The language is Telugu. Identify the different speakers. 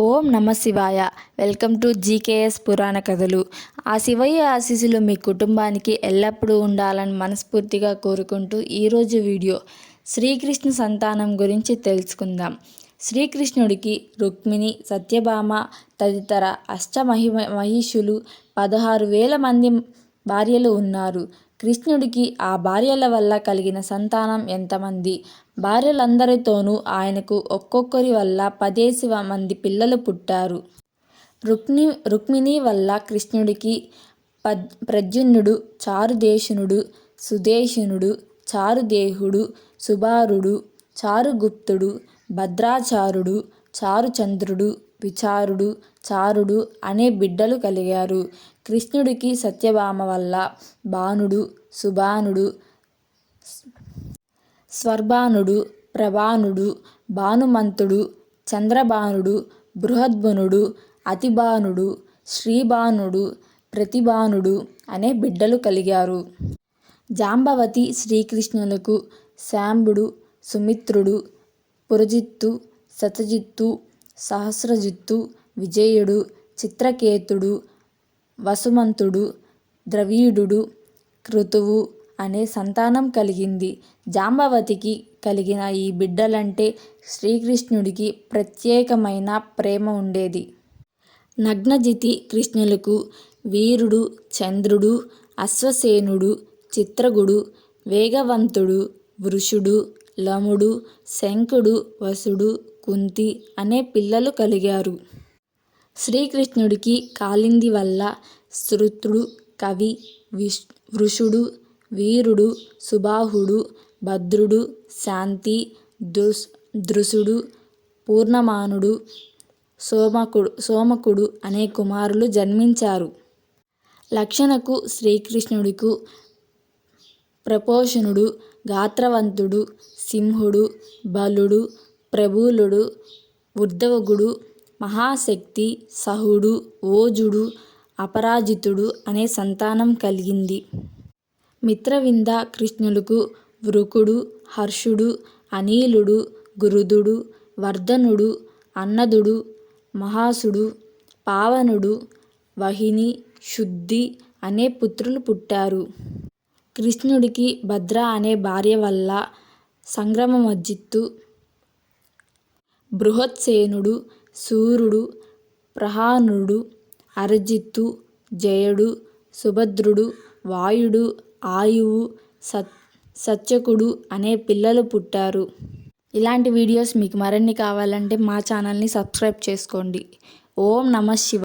Speaker 1: ఓం నమ శివాయ. వెల్కమ్ టు జీకేఎస్ పురాణ కథలు. ఆ శివయ్య ఆశీస్సులు మీ కుటుంబానికి ఎల్లప్పుడూ ఉండాలని మనస్ఫూర్తిగా కోరుకుంటూ ఈరోజు వీడియో శ్రీకృష్ణ సంతానం గురించి తెలుసుకుందాం. శ్రీకృష్ణుడికి రుక్మిణి సత్యభామ తదితర అష్టమహి మహిషులు పదహారు వేల మంది భార్యలు ఉన్నారు. కృష్ణుడికి ఆ భార్యల వల్ల కలిగిన సంతానం ఎంతమంది? భార్యలందరితోనూ ఆయనకు ఒక్కొక్కరి వల్ల పదేసి మంది పిల్లలు పుట్టారు. రుక్మి రుక్మిణి వల్ల కృష్ణుడికి పద్ ప్రద్యుమ్నుడు చారుదేశునుడు సుదేశునుడు చారుదేహుడు సుబారుడు చారుగుప్తుడు భద్రాచారుడు చారుచంద్రుడు విచారుడు చారుడు అనే బిడ్డలు కలిగారు. కృష్ణుడికి సత్యభామ వల్ల బాణుడు సుబాణుడు స్వర్బానుడు ప్రభానుడు భానుమంతుడు చంద్రబాణుడు బృహద్భునుడు అతిబానుడు శ్రీబాణుడు ప్రతిభానుడు అనే బిడ్డలు కలిగారు. జాంబవతి శ్రీకృష్ణులకు శాంబుడు సుమిత్రుడు పురజిత్తు సతజిత్తు సహస్రజిత్తు విజయుడు చిత్రకేతుడు వసుమంతుడు ద్రవీడుడు క్రతువు అనే సంతానం కలిగింది. జాంబవతికి కలిగిన ఈ బిడ్డలంటే శ్రీకృష్ణుడికి ప్రత్యేకమైన ప్రేమ ఉండేది. నగ్నజితి కృష్ణులకు వీరుడు చంద్రుడు అశ్వసేనుడు చిత్రగుడు వేగవంతుడు వృషుడు లముడు శంకుడు వసుడు కుంతి అనే పిల్లలు కలిగారు. శ్రీకృష్ణుడికి కాలింది వల్ల శృతుడు కవి విష్ వృషుడు వీరుడు సుబాహుడు భద్రుడు శాంతి దృస్ దృశుడు పూర్ణమానుడు సోమకుడు సోమకుడు అనే కుమారులు జన్మించారు. లక్షణకు శ్రీకృష్ణుడికు ప్రపోషణుడు గాత్రవంతుడు సింహుడు బలుడు ప్రబులుడు ఉద్ధవగుడు మహాశక్తి సహుడు ఓజుడు అపరాజితుడు అనే సంతానం కలిగింది. మిత్రవింద కృష్ణులకు వృకుడు హర్షుడు అనిలుడు గురుదుడు వర్ధనుడు అన్నదుడు మహాసుడు పావనుడు వహిని శుద్ధి అనే పుత్రులు పుట్టారు. కృష్ణుడికి భద్ర అనే భార్య వల్ల సంగ్రమమజ్జిత్తు బృహత్సేనుడు సూరుడు ప్రహానుడు అరజిత్తు జయుడు సుభద్రుడు వాయుడు ఆయువు సత్ సత్యకుడు అనే పిల్లలు పుట్టారు. ఇలాంటి వీడియోస్ మీకు మరిన్ని కావాలంటే మా ఛానల్ని సబ్స్క్రైబ్ చేసుకోండి. ఓం నమ శివ.